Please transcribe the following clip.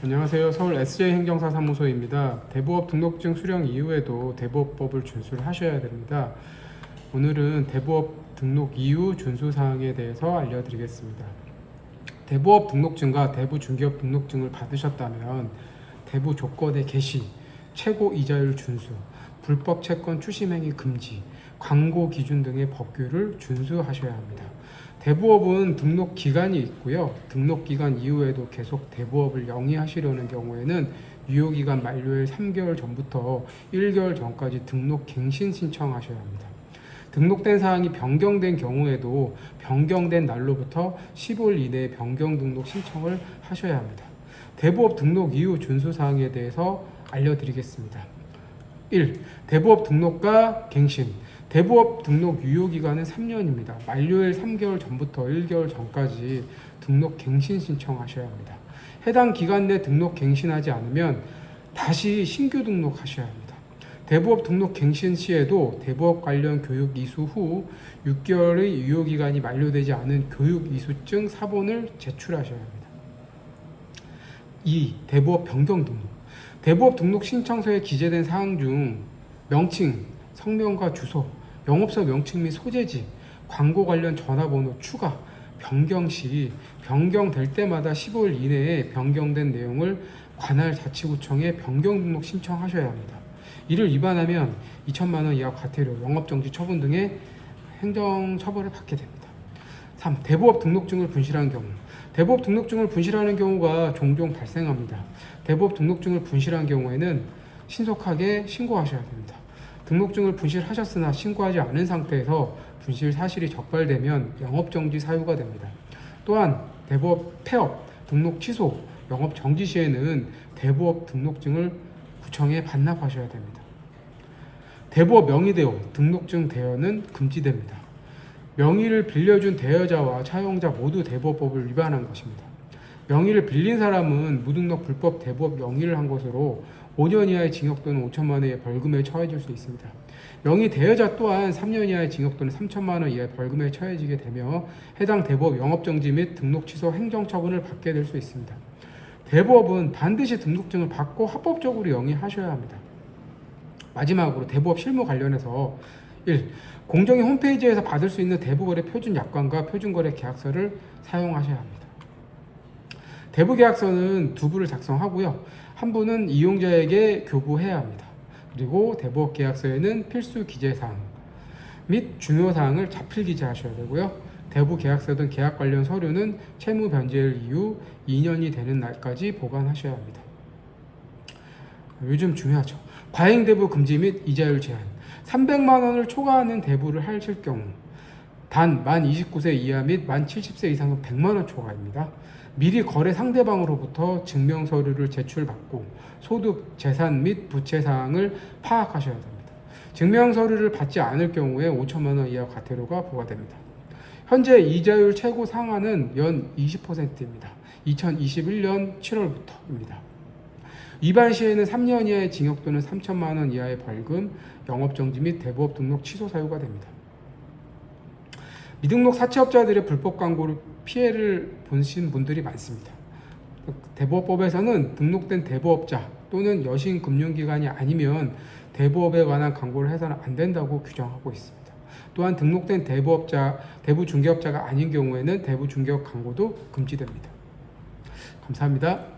안녕하세요. 서울 SJ 행정사 사무소입니다. 대부업 등록증 수령 이후에도 대부업법을 준수를 하셔야 됩니다. 오늘은 대부업 등록 이후 준수 사항에 대해서 알려드리겠습니다. 대부업 등록증과 대부 중개업 등록증을 받으셨다면 대부 조건의 개시, 최고 이자율 준수, 불법 채권 추심 행위 금지, 광고 기준 등의 법규를 준수하셔야 합니다. 대부업은 등록 기간이 있고요. 등록 기간 이후에도 계속 대부업을 영위하시려는 경우에는 유효 기간 만료일 3개월 전부터 1개월 전까지 등록 갱신 신청하셔야 합니다. 등록된 사항이 변경된 경우에도 변경된 날로부터 10일 이내에 변경 등록 신청을 하셔야 합니다. 대부업 등록 이후 준수 사항에 대해서 알려드리겠습니다. 1. 대부업 등록과 갱신. 대부업 등록 유효 기간은 3년입니다. 만료일 3개월 전부터 1개월 전까지 등록 갱신 신청하셔야 합니다. 해당 기간 내 등록 갱신하지 않으면 다시 신규 등록하셔야 합니다. 대부업 등록 갱신 시에도 대부업 관련 교육 이수 후 6개월의 유효 기간이 만료되지 않은 교육 이수증 사본을 제출하셔야 합니다. 2. 대부업 변경 등록. 대부업 등록 신청서에 기재된 사항 중 명칭, 성명과 주소, 영업소 명칭 및 소재지, 광고 관련 전화번호 추가, 변경 시 변경될 때마다 15일 이내에 변경된 내용을 관할 자치구청에 변경 등록 신청하셔야 합니다. 이를 위반하면 2천만 원 이하 과태료, 영업정지 처분 등의 행정 처벌을 받게 됩니다. 3. 대부업 등록증을 분실한 경우. 대부업 등록증을 분실하는 경우가 종종 발생합니다. 대부업 등록증을 분실한 경우에는 신속하게 신고하셔야 됩니다. 등록증을 분실하셨으나 신고하지 않은 상태에서 분실 사실이 적발되면 영업정지 사유가 됩니다. 또한 대부업 폐업, 등록 취소, 영업 정지 시에는 대부업 등록증을 구청에 반납하셔야 됩니다. 대부업 명의대여, 등록증 대여는 금지됩니다. 명의를 빌려준 대여자와 차용자 모두 대부업법을 위반한 것입니다. 명의를 빌린 사람은 무등록 불법 대부업 명의를 한 것으로 5년 이하의 징역 또는 5천만 원의 벌금에 처해질 수 있습니다. 명의 대여자 또한 3년 이하의 징역 또는 3천만 원 이하의 벌금에 처해지게 되며 해당 대부업 영업정지 및 등록 취소 행정처분을 받게 될 수 있습니다. 대부업은 반드시 등록증을 받고 합법적으로 영위하셔야 합니다. 마지막으로 대부업 실무 관련해서 1. 공정위 홈페이지에서 받을 수 있는 대부거래 표준 약관과 표준거래 계약서를 사용하셔야 합니다. 대부 계약서는 두 부를 작성하고요. 한 부는 이용자에게 교부해야 합니다. 그리고 대부업 계약서에는 필수 기재 사항 및 중요 사항을 자필 기재하셔야 되고요. 대부 계약서 등 계약 관련 서류는 채무 변제일 이후 2년이 되는 날까지 보관하셔야 합니다. 요즘 중요하죠. 과잉 대부 금지 및 이자율 제한. 300만 원을 초과하는 대부를 하실 경우 단 만 29세 이하 및 만 70세 이상은 100만 원 초과입니다. 미리 거래 상대방으로부터 증명 서류를 제출받고 소득, 재산 및 부채 사항을 파악하셔야 됩니다. 증명 서류를 받지 않을 경우에 5천만 원 이하 과태료가 부과됩니다. 현재 이자율 최고 상한은 연 20%입니다. 2021년 7월부터입니다. 위반 시에는 3년 이하의 징역 또는 3천만 원 이하의 벌금, 영업정지 및 대부업 등록 취소 사유가 됩니다. 미등록 사채업자들의 불법 광고로 피해를 보신 분들이 많습니다. 대부업법에서는 등록된 대부업자 또는 여신 금융기관이 아니면 대부업에 관한 광고를 해서는 안 된다고 규정하고 있습니다. 또한 등록된 대부업자, 대부 중개업자가 아닌 경우에는 대부 중개업 광고도 금지됩니다. 감사합니다.